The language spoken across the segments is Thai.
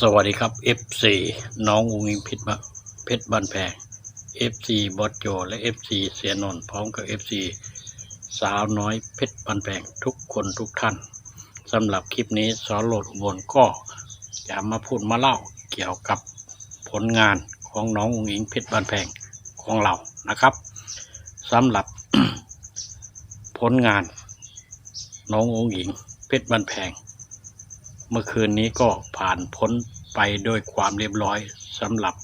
สวัสดีครับ FC น้องอุงอิงพิษเพชรบันแพง FC บอสโจ และ FC เสียนนท์พร้อมกับ FC สาวน้อยเพชรบันแพงทุกคนทุกท่านสำหรับคลิปนี้สอนโหลดอุบลก็จะมาพูดมาเล่าเกี่ยวกับผลงานของน้องอุงอิงเพชรบันแพงของเรานะครับสำหรับผลงานน้องอุงอิงเพชรบันแพง เมื่อคืนนี้ก็ผ่านพ้นไปด้วยความเรียบร้อยสำหรับ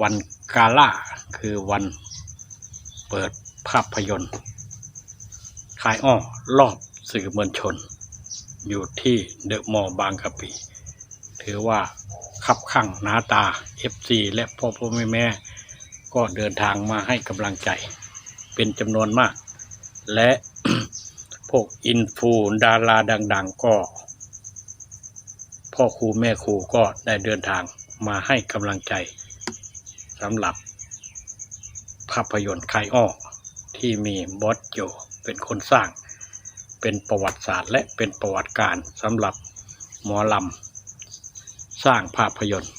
วันกาล่าคือวันเปิดภาพยนตร์คายอ้อรอบสื่อมวลชน อยู่ที่เดอะมอลล์บางกะปิ ถือว่าขับข้างหน้าตา FC และพ่อพ่อแม่แม่ ก็เดินทางมาให้กำลังใจ เป็นจำนวนมาก และ วกอินฟูดาราดัง ๆ ก็ พ่อครูแม่ครูก็ได้เดินทางมาให้กำลังใจสำหรับ ภาพยนตร์คายอ้อที่มีบอสโจเป็นคนสร้าง เป็นประวัติศาสตร์และเป็นประวัติการสำหรับหมอลำสร้างภาพยนตร์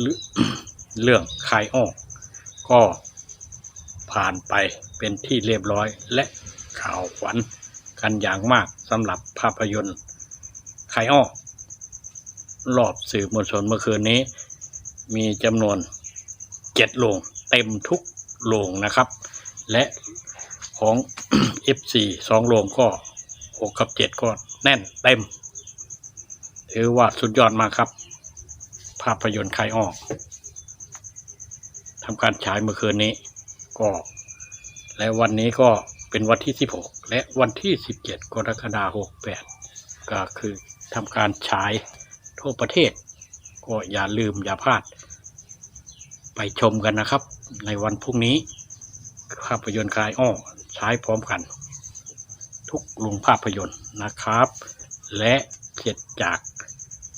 เรื่องเรื่องคายอ้อก็ผ่านไปเป็นที่เรียบร้อยและ ข่าวขวัญกันอย่างมากสำหรับภาพยนตร์คายอ้อรอบสื่อมวลชนเมื่อคืนนี้ มีจำนวนเจ็ดโรงเต็มทุกโรงนะครับ และของ F4 สองโรงก็หกกับเจ็ดก็แน่นเต็ม ถือว่าสุดยอดมากครับ ภาพยนตร์คายออทำการฉายเมื่อคืนนี้ก็ และวันนี้ก็ เป็นวันที่ 16 และวันที่ 17 กรกฎาคม 68 ก็คือทำการฉายทั่วประเทศ ก็อย่าลืมอย่าพลาด ไปชมกันนะครับ ในวันพรุ่งนี้ภาพยนตร์คลายอ้อใช้พร้อมกัน ทุกโรงภาพยนตร์นะครับ และเสร็จจาก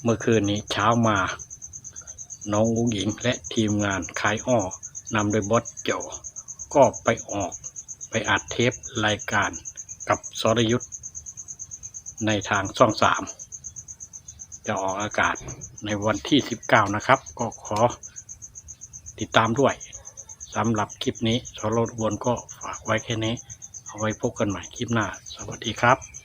เมื่อคืนนี้เช้ามา น้องอุ้งหญิงและทีมงานคลายอ้อนำโดยบอสโจก็ไปออก ไปอัดเทปรายการกับสรยุทธ์ในทางช่องสามจะออกอากาศในวันที่ 19 นะครับ ก็ขอติดตามด้วยสำหรับคลิปนี้สรดวนก็ฝากไว้แค่นี้ เอาไว้พบกันใหม่คลิปหน้า สวัสดีครับ